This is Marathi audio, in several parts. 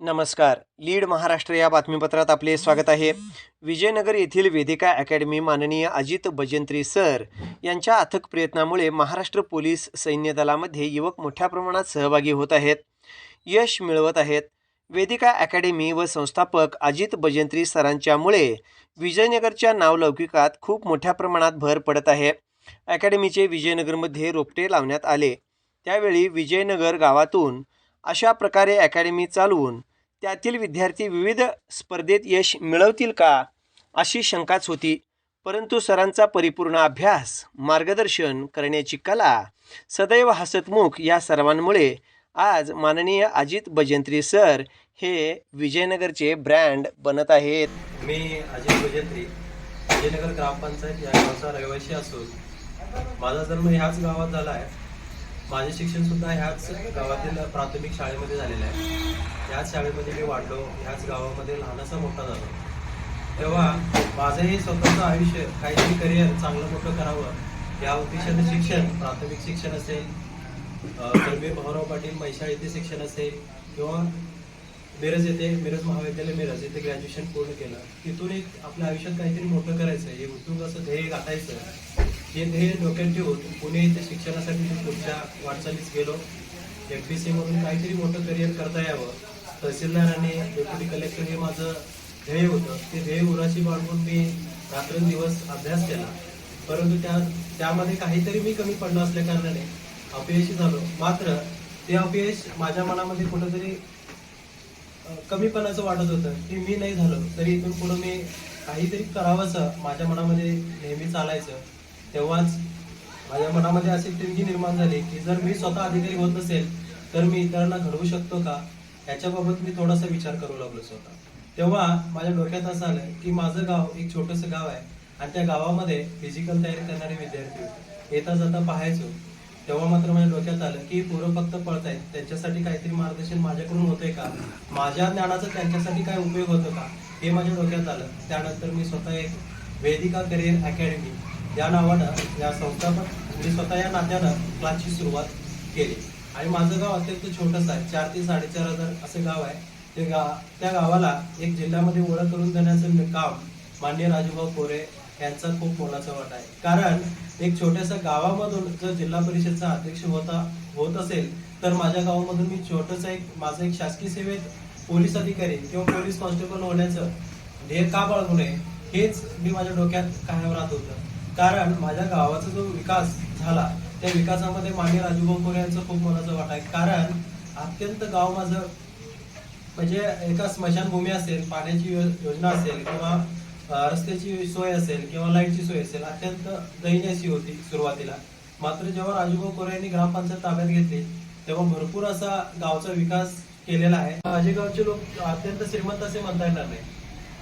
नमस्कार. लीड महाराष्ट्र या बातमीपत्रात आपले स्वागत आहे. विजयनगर येथील वेदिका अकॅडमी माननीय अजित बजंत्री सर यांच्या अथक प्रयत्नामुळे महाराष्ट्र पोलीस सैन्य दलामध्ये युवक मोठ्या प्रमाणात सहभागी होत आहेत. यश मिळवत आहेत. वेदिका अकॅडमी व संस्थापक अजित बजंत्री सरांच्यामुळे विजयनगरच्या नावलौकिकात खूप मोठ्या प्रमाणात भर पडत आहे. अकॅडमीचे विजयनगरमध्ये रोपटे लावण्यात आले. त्यावेळी विजयनगर गावातून अशा प्रकारे अकॅडमी चालवून त्यातील विद्यार्थी विविध स्पर्धेत यश मिळवतील का अशी शंकाच होती. परंतु सरांचा परिपूर्ण अभ्यास मार्गदर्शन करण्याची कला सदैव हसतमुख या सर्वांमुळे आज माननीय अजित बजंत्री सर हे विजयनगरचे ब्रँड बनत आहेत. मी अजित बजंत्री विजयनगर ग्रामपंचायत या गावचा रहिवासी असून माझा जन्म ह्याच गावात झाला आहे. माझे शिक्षण सुद्धा ह्याच गावातील प्राथमिक शाळेमध्ये झालेलं आहे. ह्याच शाळेमध्ये मी वाढलो. ह्याच गावामध्ये लहानासा मोठा झालो. तेव्हा माझंही स्वतःचं आयुष्य काहीतरी करिअर चांगलं मोठं करावं या उद्देशाने शिक्षण प्राथमिक शिक्षण असेल कर्मी भाऊराव पाटील मैशाळ येथे शिक्षण असेल किंवा मिरज येथे मिरज महाविद्यालय मिरज येथे ग्रॅज्युएशन पूर्ण केलं. तिथून एक आपल्या आयुष्यात काहीतरी मोठं करायचं हे उद्योग असं ध्येय गाठायचं. हे ध्येय डोक्यात ठेवून पुणे इथे शिक्षणासाठी मी पुढच्या वाटचालीस गेलो. एफ बी सी मधून काहीतरी मोठं करिअर करता यावं. तहसीलदार आणि डेप्युटी कलेक्टर हे माझं ध्येय होतं. ते ध्येय उराशी बाळगून मी रात्रंदिवस अभ्यास केला. परंतु त्या त्यामध्ये काहीतरी मी कमी पडलो असल्या कारणाने अपयशी झालो. मात्र ते अपयश माझ्या मनामध्ये कुठंतरी कमीपणाचं वाटत होतं की मी नाही झालो. तरी इथून पुढं मी काहीतरी करावंसं माझ्या मनामध्ये नेहमी चालायचं. तेव्हाच माझ्या मनामध्ये अशी तिरगी निर्माण झाली की जर मी स्वतः अधिकारी होत नसेल तर मी इतरांना घडवू शकतो का? याच्याबाबत मी थोडासा विचार करू लागलो स्वतः. तेव्हा माझ्या डोक्यात असं आलं की माझं गाव एक छोटंसं गाव आहे आणि त्या गावामध्ये फिजिकल तयारी करणारे विद्यार्थी येता जाता पाहायचो. तेव्हा मात्र माझ्या डोक्यात आलं की पोरं फक्त पळतायत. त्यांच्यासाठी काहीतरी मार्गदर्शन माझ्याकडून होतंय का? माझ्या ज्ञानाचा त्यांच्यासाठी काय उपयोग होतो का? हे माझ्या डोक्यात आलं. त्यानंतर मी स्वतः एक वेदिका करिअर अकॅडमी या नावानं या संस्थापक मी स्वतः या नात्यानं क्लासची सुरुवात केली. आणि माझं गाव अत्यंत छोटंसं आहे चार ते साडेचार हजार असं गाव आहे. ते गा त्या गावाला एक जिल्ह्यामध्ये ओळख करून देण्याचं काम मान्य राजूभाऊ कोरे यांचा खूप मोलाचा वाटा आहे. कारण एक छोट्याशा गावामधून जर जिल्हा परिषदचा अध्यक्ष होता होत असेल तर माझ्या गावामधून मी छोटंसं एक माझं एक शासकीय सेवेत पोलीस अधिकारी किंवा पोलीस कॉन्स्टेबल होण्याचं ध्येय का बाळगू नये हेच मी माझ्या डोक्यात कायम राहत होतं. कारण माझ्या गावाचा जो विकास झाला त्या विकासामध्ये मान्य राजूभाऊ कोरे यांचा खूप मोलाचं वाटा आहे. कारण अत्यंत गाव माझं म्हणजे एका स्मशानभूमी असेल पाण्याची योजना असेल किंवा रस्त्याची सोय असेल किंवा लाईटची सोय असेल अत्यंत दयनीय अशी होती सुरुवातीला. मात्र जेव्हा राजूभाऊ कोरे यांनी ग्रामपंचायत ताब्यात घेतली तेव्हा भरपूर असा गावचा विकास केलेला आहे. माझे गावचे लोक अत्यंत श्रीमंत असे म्हणता येणार नाही.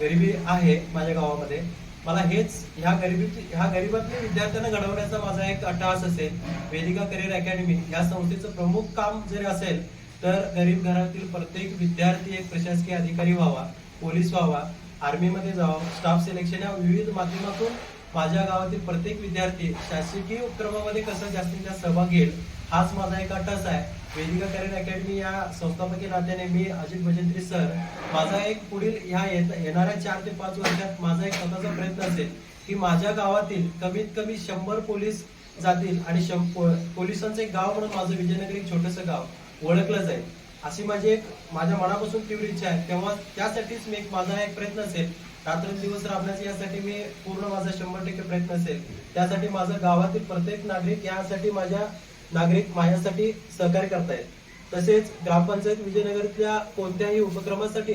गरिबी आहे माझ्या गावामध्ये. मला हेच ह्या गरिबी ह्या गरिबातल्या विद्यार्थ्यांना घडवण्याचा माझा एक अटास असेल. वेदिका करिअर अकॅडमी या संस्थेचं प्रमुख काम जरी असेल तर गरीब घरातील प्रत्येक विद्यार्थी एक प्रशासकीय अधिकारी व्हावा पोलीस व्हावा आर्मीमध्ये जावा स्टाफ सिलेक्शन या विविध माध्यमातून माझ्या गावातील प्रत्येक विद्यार्थी शासकीय उपक्रमामध्ये कसं जास्तीत जास्त सहभाग घेईल हाच माझा एक अट्टास आहे. वेदिका करिअर अकॅडमी या संस्थापकीय नात्याने मी अजित भजंत्री सर माझा एक पुढील ह्या येणाऱ्या चार ते पाच वर्षात माझा एक स्वतःचा प्रयत्न असेल की माझ्या गावातील कमीत कमी शंभर पोलीस जातील आणि शं- पोलिसांचं एक गाव म्हणून माझं विजयनगर एक छोटंसं गाव ओळखलं जाईल. अशी माझी एक माझ्या मनापासून तीव्र इच्छा आहे. तेव्हा त्यासाठीच मी एक माझा एक प्रयत्न असेल. रात्रंदिवस राबण्याचा यासाठी मी पूर्ण माझा शंभर टक्के प्रयत्न असेल. त्यासाठी माझं गावातील प्रत्येक नागरिक यासाठी माझ्या नागरिक माझ्यासाठी सहकार्य करतायत. तसेच ग्रामपंचायत विजयनगरच्या कोणत्याही उपक्रमासाठी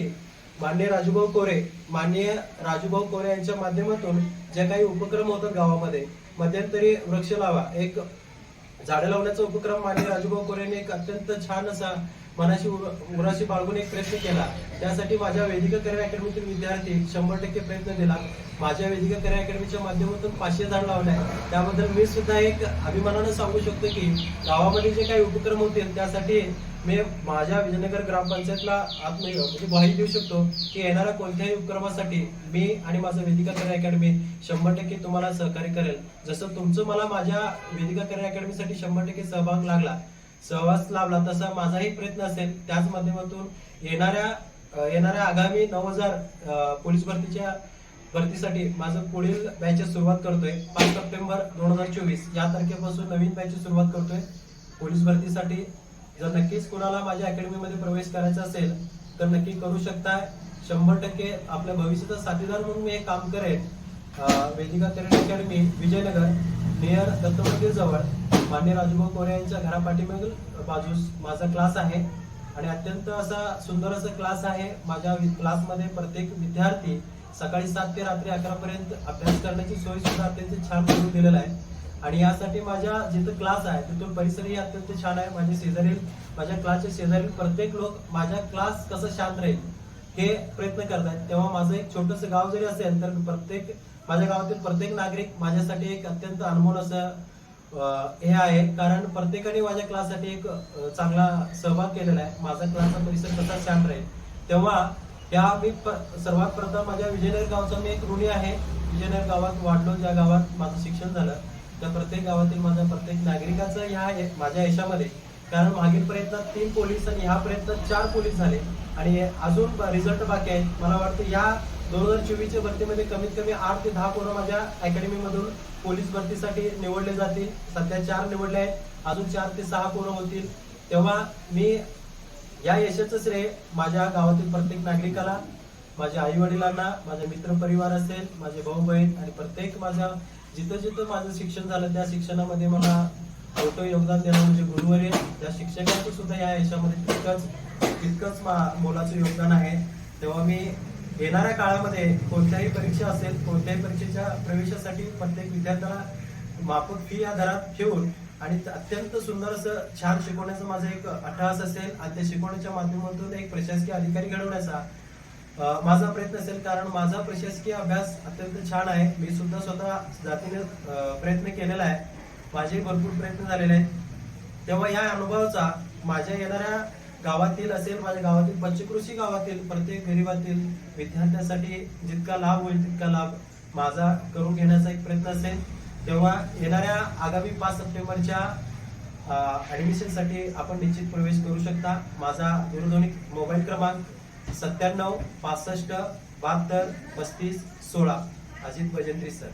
माननीय राजूभाऊ कोरे माननीय राजूभाऊ कोरे यांच्या माध्यमातून जे काही उपक्रम होतात गावामध्ये मध्यंतरी वृक्ष लावा एक झाडं लावण्याचा उपक्रम मान्य राजूभाऊ कोरेने एक अत्यंत छान असा मनाशी उराशी बाळगून एक प्रयत्न केला. त्यासाठी माझ्या वेदिका करिअर अकॅडमीतील विद्यार्थी शंभर टक्के प्रयत्न दिला माझ्या वेदिका करिअर अकॅडमीच्या माध्यमातून पाचशे झाड लावले त्याबद्दल मी सुद्धा एक अभिमानानं सांगू शकतो की गावामध्ये जे काही उपक्रम होतील त्यासाठी मी माझ्या विजयनगर ग्रामपंचायतला आत्म म्हणजे ग्वाही देऊ शकतो की येणाऱ्या कोणत्याही उपक्रमासाठी मी आणि माझं वेदिका करिअर अकॅडमी शंभर टक्के तुम्हाला सहकार्य करेल. जसं तुमचं मला माझ्या वेदिका करिअर अकॅडमीसाठी शंभर टक्के सहभाग लागला सहवास लाभला तसा माझाही प्रयत्न असेल. त्याच माध्यमातून येणाऱ्या येणाऱ्या आगामी नऊ हजार पोलीस भरतीच्या भरतीसाठी माझं पुढील बॅचची सुरुवात करतोय. पाच सप्टेंबर दोन हजार चोवीस. या तारखेपासून नवीन बॅचची सुरुवात करतोय. पोलीस भरतीसाठी जर नक्कीच कुणाला माझ्या अकॅडमीमध्ये प्रवेश करायचा असेल तर नक्की करू शकता शंभर टक्के आपल्या भविष्याचा साथीदार म्हणून मी हे काम करेन. Vedika career academy Vijaynagar near Datta Mandir जवळ मान्य राजभाऊ कोरे यांच्या घरापाठीमागील बाजूस माझा क्लास आहे. आणि अत्यंत असा सुंदर असा क्लास आहे. माझ्या वि- क्लासमध्ये प्रत्येक विद्यार्थी सकाळी सात ते रात्री अकरा पर्यंत अभ्यास करण्याची सोय सुद्धा अत्यंत छान करून दिलेला आहे. आणि यासाठी माझ्या जिथं क्लास आहे तिथून परिसरही अत्यंत छान आहे. माझे शेजारील माझ्या क्लासचे शेजारील प्रत्येक लोक माझ्या क्लास कसं शांत राहील हे प्रयत्न करतात तेव्हा माझं एक छोटस गाव जरी असेल तर प्रत्येक माझ्या गावातील प्रत्येक नागरिक माझ्यासाठी एक अत्यंत अनमोल असं हे आहे. कारण प्रत्येकाने माझ्या क्लाससाठी एक चांगला सहभाग केलेला आहे. माझा क्लासचा परिसर कसा छान राहील. तेव्हा या मी प- सर्वात प्रथम माझ्या विजयनगर गावचा मी एक ऋणी आहे. विजयनगर गावात वाढलो ज्या गावात माझं शिक्षण झालं. तर प्रत्येक गावातील माझ्या प्रत्येक नागरिकाचं ह्या माझ्या यशामध्ये. कारण मागील प्रयत्नात तीन पोलीस आणि ह्या प्रयत्नात चार पोलीस झाले. आणि अजून रिझल्ट बाकी आहेत. मला वाटतं या दोन हजार चोवीसच्या भरतीमध्ये कमीत कमी आठ ते दहा पोरं माझ्या अकॅडमीमधून पोलीस भरतीसाठी निवडले जातील. सध्या चार निवडले आहेत. अजून चार ते सहा पोरं होतील. तेव्हा मी या यशाचं श्रेय माझ्या गावातील प्रत्येक नागरिकाला माझ्या आई वडिलांना माझ्या मित्र परिवार असेल माझे भाऊ बहीण आणि प्रत्येक माझ्या जिथं जिथं माझं शिक्षण झालं त्या शिक्षणामध्ये मला मोठं योगदान देणं म्हणजे गुरुवरील त्या शिक्षकांचं सुद्धा या यशामध्ये तितकंच तितकंच मा- मोलाचं योगदान आहे. तेव्हा मी येणाऱ्या काळामध्ये कोणत्याही परीक्षा असेल कोणत्याही परीक्षेच्या प्रवेशासाठी प्रत्येक विद्यार्थ्याला माफक फी या दरात ठेवून आणि अत्यंत सुंदर असं छान शिकवण्याचं माझं एक अट्टहास असेल. आणि त्या शिकवण्याच्या माध्यमातून एक प्रशासकीय अधिकारी घडवण्याचा माझा प्रयत्न असेल कारण माझा प्रशासकीय अभ्यास अत्यंत छान आहे. मी सुद्धा स्वतः जातीने प्रयत्न केलेला आहे. माझे भरपूर प्रयत्न झालेले आहेत. तेव्हा या अनुभवाचा माझ्या येणाऱ्या गावातील असेल माझ्या गावातील पंचकृषी गावातील प्रत्येक गरीबातील विद्यार्थ्यांसाठी जितका लाभ होईल तितका लाभ माझा करून घेण्याचा एक प्रयत्न असेल. तेव्हा येणाऱ्या आगामी पाच सप्टेंबरच्या ऍडमिशनसाठी आपण निश्चित प्रवेश करू शकता. माझा दूरध्वनी मोबाईल क्रमांक सत्त्याण्णव पासष्ट बहात्तर पस्तीस सोळा. अजित भजंत्री सर.